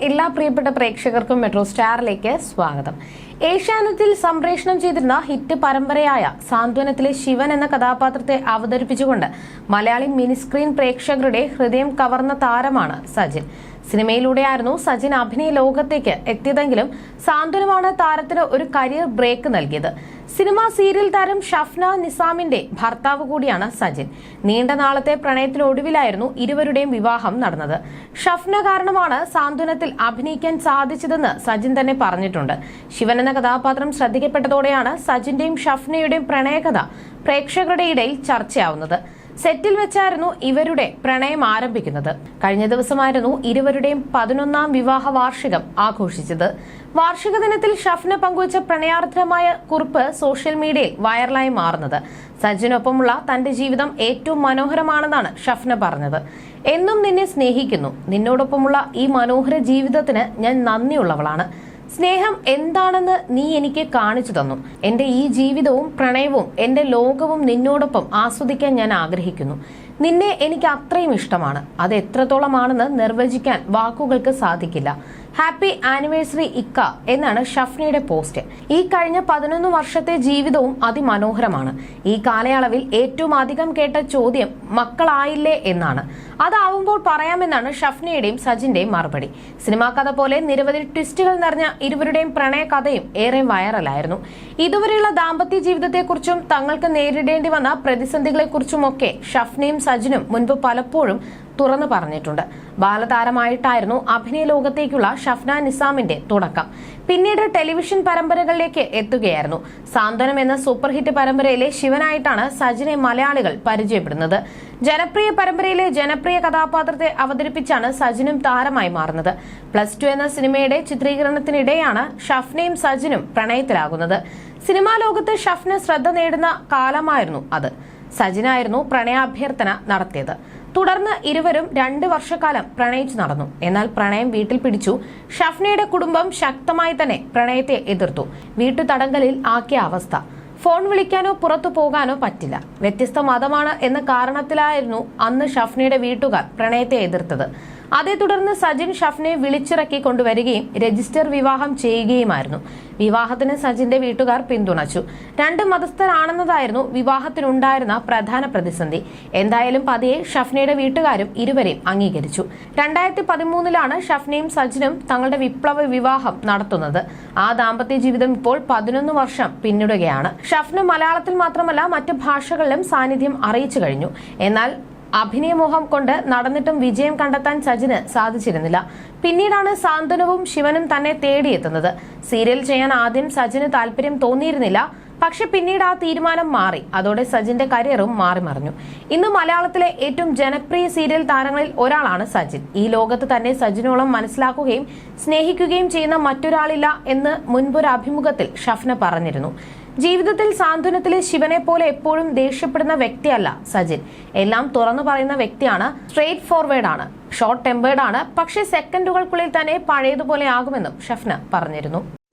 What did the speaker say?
എല്ലാ പ്രിയപ്പെട്ട പ്രേക്ഷകർക്കും മെട്രോ സ്റ്റാറിലേക്ക് സ്വാഗതം. ഏഷ്യാനത്തിൽ സംപ്രേഷണം ചെയ്തിരുന്ന ഹിറ്റ് പരമ്പരയായ സാന്ത്വനത്തിലെ ശിവൻ എന്ന കഥാപാത്രത്തെ അവതരിപ്പിച്ചുകൊണ്ട് മലയാളി മിനിസ്ക്രീൻ പ്രേക്ഷകരുടെ ഹൃദയം കവർന്ന താരമാണ് സജിൻ. സിനിമയിലൂടെയായിരുന്നു സജിൻ അഭിനയ ലോകത്തേക്ക് എത്തിയതെങ്കിലും സാന്ത്വനമാണ് താരത്തിന് ഒരു കരിയർ ബ്രേക്ക് നൽകിയത്. സിനിമ സീരിയൽ താരം ഷഫ്ന നിസാമിന്റെ ഭർത്താവ് കൂടിയാണ് സജിൻ. നീണ്ട നാളത്തെ പ്രണയത്തിനൊടുവിലായിരുന്നു ഇരുവരുടെയും വിവാഹം നടന്നത്. ഷഫ്ന കാരണമാണ് സാന്ത്വനത്തിൽ അഭിനയിക്കാൻ സാധിച്ചതെന്ന് സജിൻ തന്നെ പറഞ്ഞിട്ടുണ്ട്. ശിവൻ എന്ന കഥാപാത്രം ശ്രദ്ധിക്കപ്പെട്ടതോടെയാണ് സജിന്റെയും ഷഫ്നയുടെയും പ്രണയകഥ പ്രേക്ഷകരുടെ ഇടയിൽ ചർച്ചയാവുന്നത്. സെറ്റിൽ വെച്ചായിരുന്നു ഇവരുടെ പ്രണയം ആരംഭിക്കുന്നത്. കഴിഞ്ഞ ദിവസമായിരുന്നു ഇരുവരുടെയും പതിനൊന്നാം വിവാഹ വാർഷികം ആഘോഷിച്ചത്. വാർഷിക ദിനത്തിൽ ഷഫ്ന പങ്കുവച്ച പ്രണയാർദ്രമായ കുറിപ്പ് സോഷ്യൽ മീഡിയയിൽ വൈറലായി മാറുന്നത്. സജിനൊപ്പമുള്ള തന്റെ ജീവിതം ഏറ്റവും മനോഹരമാണെന്നാണ് ഷഫ്ന പറഞ്ഞത്. എന്നും നിന്നെ സ്നേഹിക്കുന്നു. നിന്നോടൊപ്പമുള്ള ഈ മനോഹര ജീവിതത്തിന് ഞാൻ നന്ദിയുള്ളവളാണ്. സ്നേഹം എന്താണെന്ന് നീ എനിക്ക് കാണിച്ചു തന്നു. എന്റെ ഈ ജീവിതവും പ്രണയവും എന്റെ ലോകവും നിന്നോടൊപ്പം ആസ്വദിക്കാൻ ഞാൻ ആഗ്രഹിക്കുന്നു. നിന്നെ എനിക്ക് അത്രയും ഇഷ്ടമാണ്. അത് എത്രത്തോളമാണെന്ന് നിർവചിക്കാൻ വാക്കുകൾക്ക് സാധിക്കില്ല. ഹാപ്പി ആനിവേഴ്സറി ഇക്ക എന്നാണ് ഷഫ്നയുടെ പോസ്റ്റ്. ഈ കഴിഞ്ഞ പതിനൊന്ന് വർഷത്തെ ജീവിതവും അതിമനോഹരമാണ്. ഈ കാലയളവിൽ ഏറ്റവും അധികം കേട്ട ചോദ്യം മക്കളായില്ലേ എന്നാണ്. അതാവുമ്പോൾ പറയാമെന്നാണ് ഷഫ്നയുടെയും സജിന്റെയും മറുപടി. സിനിമാ കഥ പോലെ നിരവധി ട്വിസ്റ്റുകൾ നിറഞ്ഞ ഇരുവരുടെയും പ്രണയ കഥയും ഏറെ വൈറലായിരുന്നു. ഇതുവരെയുള്ള ദാമ്പത്യ ജീവിതത്തെക്കുറിച്ചും തങ്ങൾക്ക് നേരിടേണ്ടി വന്ന പ്രതിസന്ധികളെക്കുറിച്ചുമൊക്കെ ഷഫ്നയും സജിനും മുൻപ് പലപ്പോഴും തുറന്നു പറഞ്ഞിട്ടുണ്ട്. ബാലതാരമായിട്ടായിരുന്നു അഭിനയ ലോകത്തേക്കുള്ള ഷഫ്ന നിസാമിന്റെ തുടക്കം. പിന്നീട് ടെലിവിഷൻ പരമ്പരകളിലേക്ക് എത്തുകയായിരുന്നു. സാന്ത്വനം എന്ന സൂപ്പർ ഹിറ്റ് പരമ്പരയിലെ ശിവനായിട്ടാണ് സജിനെ മലയാളികൾ പരിചയപ്പെടുന്നത്. ജനപ്രിയ പരമ്പരയിലെ ജനപ്രിയ കഥാപാത്രത്തെ അവതരിപ്പിച്ചാണ് സജിനും താരമായി മാറുന്നത്. പ്ലസ് ടു എന്ന സിനിമയുടെ ചിത്രീകരണത്തിനിടെയാണ് ഷഫ്നയും സജിനും പ്രണയത്തിലാകുന്നത്. സിനിമാ ലോകത്ത് ഷഫ്ന ശ്രദ്ധ നേടുന്ന കാലമായിരുന്നു അത്. സജിനായിരുന്നു പ്രണയാഭ്യർത്ഥന നടത്തിയത്. തുടർന്ന് ഇരുവരും രണ്ട് വർഷക്കാലം പ്രണയിച്ചു നടന്നു. എന്നാൽ പ്രണയം വീട്ടിൽ പിടിച്ചു. ഷഫ്നയുടെ കുടുംബം ശക്തമായി തന്നെ പ്രണയത്തെ എതിർത്തു. വീട്ടു തടങ്കലിൽ ആക്കിയ അവസ്ഥ. ഫോൺ വിളിക്കാനോ പുറത്തു പോകാനോ പറ്റില്ല. വ്യത്യസ്ത മതമാണ് എന്ന കാരണത്തിലായിരുന്നു അന്ന് ഷഫ്നയുടെ വീട്ടുകാർ പ്രണയത്തെ എതിർത്തത്. അതേ തുടർന്ന് സജിൻ ഷഫ്നെ വിളിച്ചിറക്കി കൊണ്ടുവരികയും രജിസ്റ്റർ വിവാഹം ചെയ്യുകയുമായിരുന്നു. വിവാഹത്തിന് സജിന്റെ വീട്ടുകാർ പിന്തുണച്ചു. രണ്ട് മതസ്ഥരാണെന്നതായിരുന്നു വിവാഹത്തിനുണ്ടായിരുന്ന പ്രധാന പ്രതിസന്ധി. എന്തായാലും പതിയെ ഷഫ്നയുടെ വീട്ടുകാരും ഇരുവരെയും അംഗീകരിച്ചു. രണ്ടായിരത്തി പതിമൂന്നിലാണ് ഷഫ്നയും സജിനും തങ്ങളുടെ വിപ്ലവ വിവാഹം നടത്തുന്നത്. ആ ദാമ്പത്യ ജീവിതം ഇപ്പോൾ പതിനൊന്ന് വർഷം പിന്നിടുകയാണ്. ഷഫ്ന മലയാളത്തിൽ മാത്രമല്ല മറ്റ് ഭാഷകളിലും സാന്നിധ്യം അറിയിച്ചു കഴിഞ്ഞു. എന്നാൽ അഭിനയമോഹം കൊണ്ട് നടന്നിട്ടും വിജയം കണ്ടെത്താൻ സജിന് സാധിച്ചിരുന്നില്ല. പിന്നീടാണ് സാന്ത്വനവും ശിവനും തന്നെ തേടിയെത്തുന്നത്. സീരിയൽ ചെയ്യാൻ ആദ്യം സജിന് താല്പര്യം തോന്നിയിരുന്നില്ല. പക്ഷെ പിന്നീട് ആ തീരുമാനം മാറി. അതോടെ സജിന്റെ കരിയറും മാറി മറിഞ്ഞു. ഇന്ന് മലയാളത്തിലെ ഏറ്റവും ജനപ്രിയ സീരിയൽ താരങ്ങളിൽ ഒരാളാണ് സജിൻ. ഈ ലോകത്ത് തന്നെ സജിനോളം മനസ്സിലാക്കുകയും സ്നേഹിക്കുകയും ചെയ്യുന്ന മറ്റൊരാളില്ല എന്ന് മുൻപൊരു അഭിമുഖത്തിൽ ഷഫ്ന പറഞ്ഞിരുന്നു. ജീവിതത്തിൽ സാന്ത്വനത്തിലെ ശിവനെ പോലെ എപ്പോഴും ദേഷ്യപ്പെടുന്ന വ്യക്തിയല്ല സജിൻ. എല്ലാം തുറന്നു പറയുന്ന വ്യക്തിയാണ്. സ്ട്രേറ്റ് ഫോർവേഡ് ആണ്. ഷോർട്ട് ടെമ്പേർഡ് ആണ്. പക്ഷേ സെക്കൻഡുകൾക്കുള്ളിൽ തന്നെ പഴയതുപോലെ ആകുമെന്നും ഷഫ്ന പറഞ്ഞിരുന്നു.